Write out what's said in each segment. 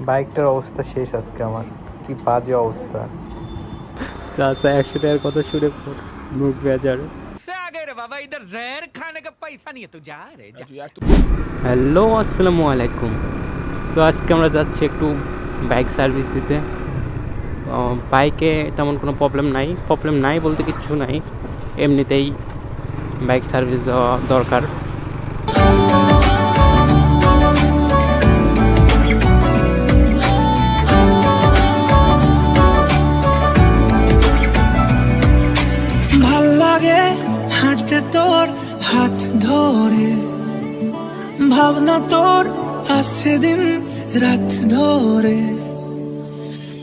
বাইকটার অবস্থা শেষ আজকে আমার। কি বাজে অবস্থা। চাচা একশো টাকার কথা শুনে মুখ বেজার আচ্ছা, হ্যালো আসসালামু আলাইকুম। তো আজকে আমরা যাচ্ছি একটু বাইক সার্ভিস দিতে। বাইকে তেমন কোনো প্রবলেম নাই। প্রবলেম নাই বলতে কিছু নাই। এমনিতেই বাইক সার্ভিস দেওয়া দরকার। ধরে। ভাবনা তোর আসছে দিন রাত ধরে।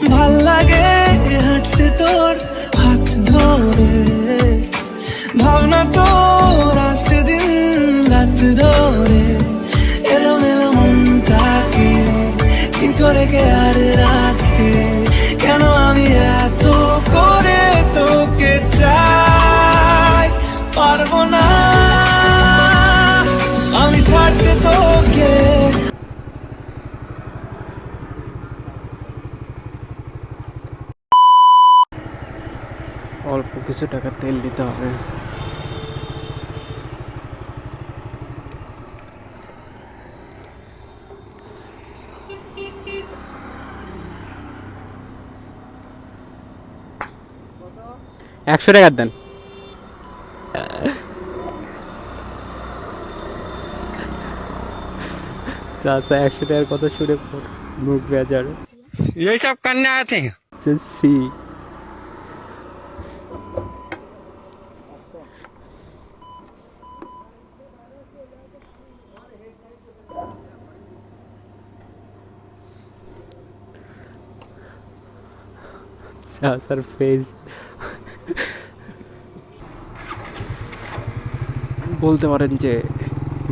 ভালো লাগে হাঁটতে তোর হাত ধরে। ভাবনা তোর আসছে দিন রাত ধরে। এলো মেলো মনটাকে কি করে কে আর রাখে? কেন অল্প কিছু টাকা তেল দিতে হবে। একশো টাকার দেন। চাচা একশো টাকার কথা শুনে মুখ বেজার এইসব কান্না আছে সি। বলতে পারেন যে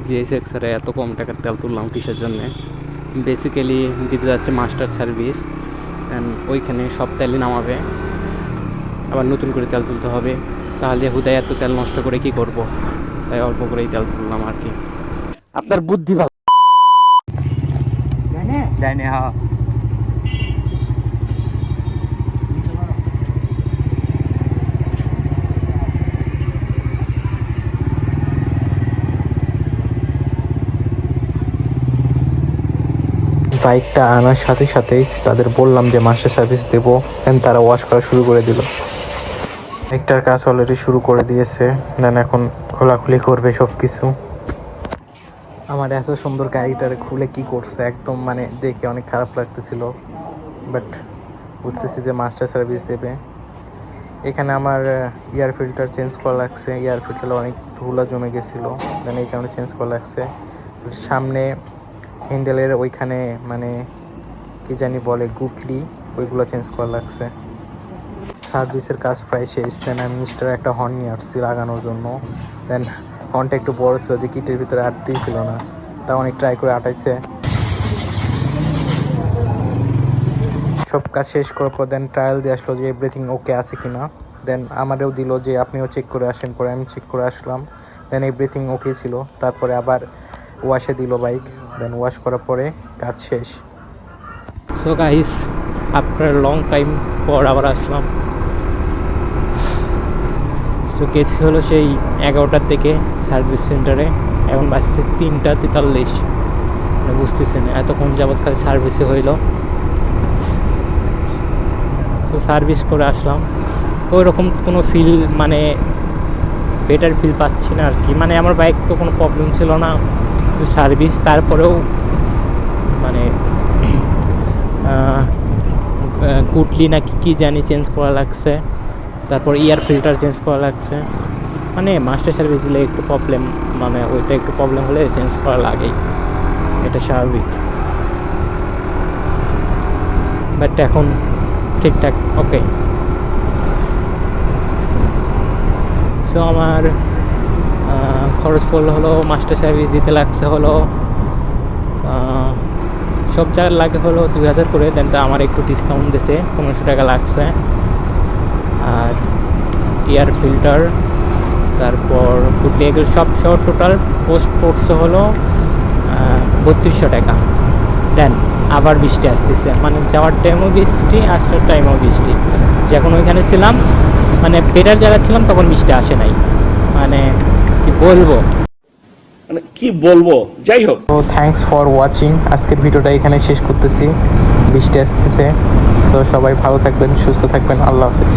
জিএসএক্স এর এত কম টাকার তেল তুললাম কিসের জন্যে? বেসিক্যালি দিতে যাচ্ছে মাস্টার সার্ভিস ওইখানে সব তেলই নামাবে। আবার নতুন করে তেল তুলতে হবে। তাহলে হুদায় এত তেল নষ্ট করে কি করব? তাই অল্প করেই তেল তুললাম আর কি। আপনার বুদ্ধি ভালো। জানি? হ্যাঁ বাইকটা আনার সাথে সাথেই তাদের বললাম যে মাস্টার সার্ভিস দেবো দেন তারা ওয়াশ করা শুরু করে দিল। বাইকটার কাজ অলরেডি শুরু করে দিয়েছে দেন এখন খোলাখুলি করবে সব কিছু আমার এত সুন্দর গাড়িটার খুলে কি করছে, একদম মানে দেখে অনেক খারাপ লাগতেছিল। বাট বুঝতেছি যে মাস্টার সার্ভিস দেবে। এখানে আমার এয়ার ফিল্টার চেঞ্জ করা লাগছে। এয়ার ফিল্টার অনেক ধুলা জমে গেছিল। দেন এই কারণে চেঞ্জ করা লাগছে। সামনে হ্যান্ডেলের ওইখানে মানে কি জানি বলে, গুটলি, ওইগুলো চেঞ্জ করা লাগছে। সার্ভিসের কাজ প্রায় শেষ দেন আমি মিস্টার একটা হর্ন নিয়ে আসছি লাগানোর জন্য। দেন হর্নটা একটু বড় ছিল, যে কিটের ভিতরে আটতেই ছিল না। তা অনেক ট্রাই করে আটাইছে। সব কাজ শেষ করার পর দেন ট্রায়াল দিয়ে আসলো যে এভরিথিং ওকে আছে কি না দেন আমারও দিল যে আপনিও চেক করে আসেন, পরে আমি চেক করে আসলাম। দেন এভরিথিং ওকে ছিল। তারপরে আবার ওয়াশে দিল বাইক দেন ওয়াশ করার পরে কাজ শেষ। So guys after long time পর আবার আসলাম। সো গেছি হলো সেই এগারোটার থেকে সার্ভিস সেন্টারে এখন বাজছে তিনটা তেতাল্লিশ। মানে না এতক্ষণ যাবৎ খালি সার্ভিসে হইল। তো সার্ভিস করে আসলাম। ওই রকম কোনো ফিল মানে বেটার ফিল পাচ্ছি না আর কি মানে আমার বাইক তো কোনো প্রবলেম ছিল না। সার্ভিস তারপরেও মানে কুটলি নাকি কি জানি চেঞ্জ করা লাগছে। তারপর ইয়ার ফিল্টার চেঞ্জ করা লাগছে। মানে মাস্টার সার্ভিস দিলে একটু প্রবলেম মানে ওইটা একটু প্রবলেম হলে চেঞ্জ করা লাগেই। এটা স্বাভাবিক। বাট এখন ঠিকঠাক ওকে সো আমার খরচ পড়ল হলো মাস্টার সার্ভিস দিতে লাগছে হলো সব জায়গায় লাগে হলো দুই হাজার করে দেন আমার একটু ডিসকাউন্ট দিছে, পনেরোশো টাকা লাগছে। এয়ার ফিল্টার তারপর ফুটলি এগুলো সব সহ টোটাল পোস্ট পড়ছে হলো বত্রিশশো টাকা। দেন আবার বৃষ্টি আসতেছে। মানে যাওয়ার টাইমও বৃষ্টি আসার টাইমও বৃষ্টি। যখন ওইখানে ছিলাম মানে বেটার জায়গা ছিলাম তখন বৃষ্টি আসে নাই। মানে কি বলব? মানে কি বলব? যাই হোক। তো থ্যাঙ্কস ফর ওয়াচিং আজকের ভিডিওটা এখানে শেষ করতেছি। বৃষ্টি আসতেছে। সো সবাই ভালো থাকবেন সুস্থ থাকবেন। আল্লাহ হাফিজ।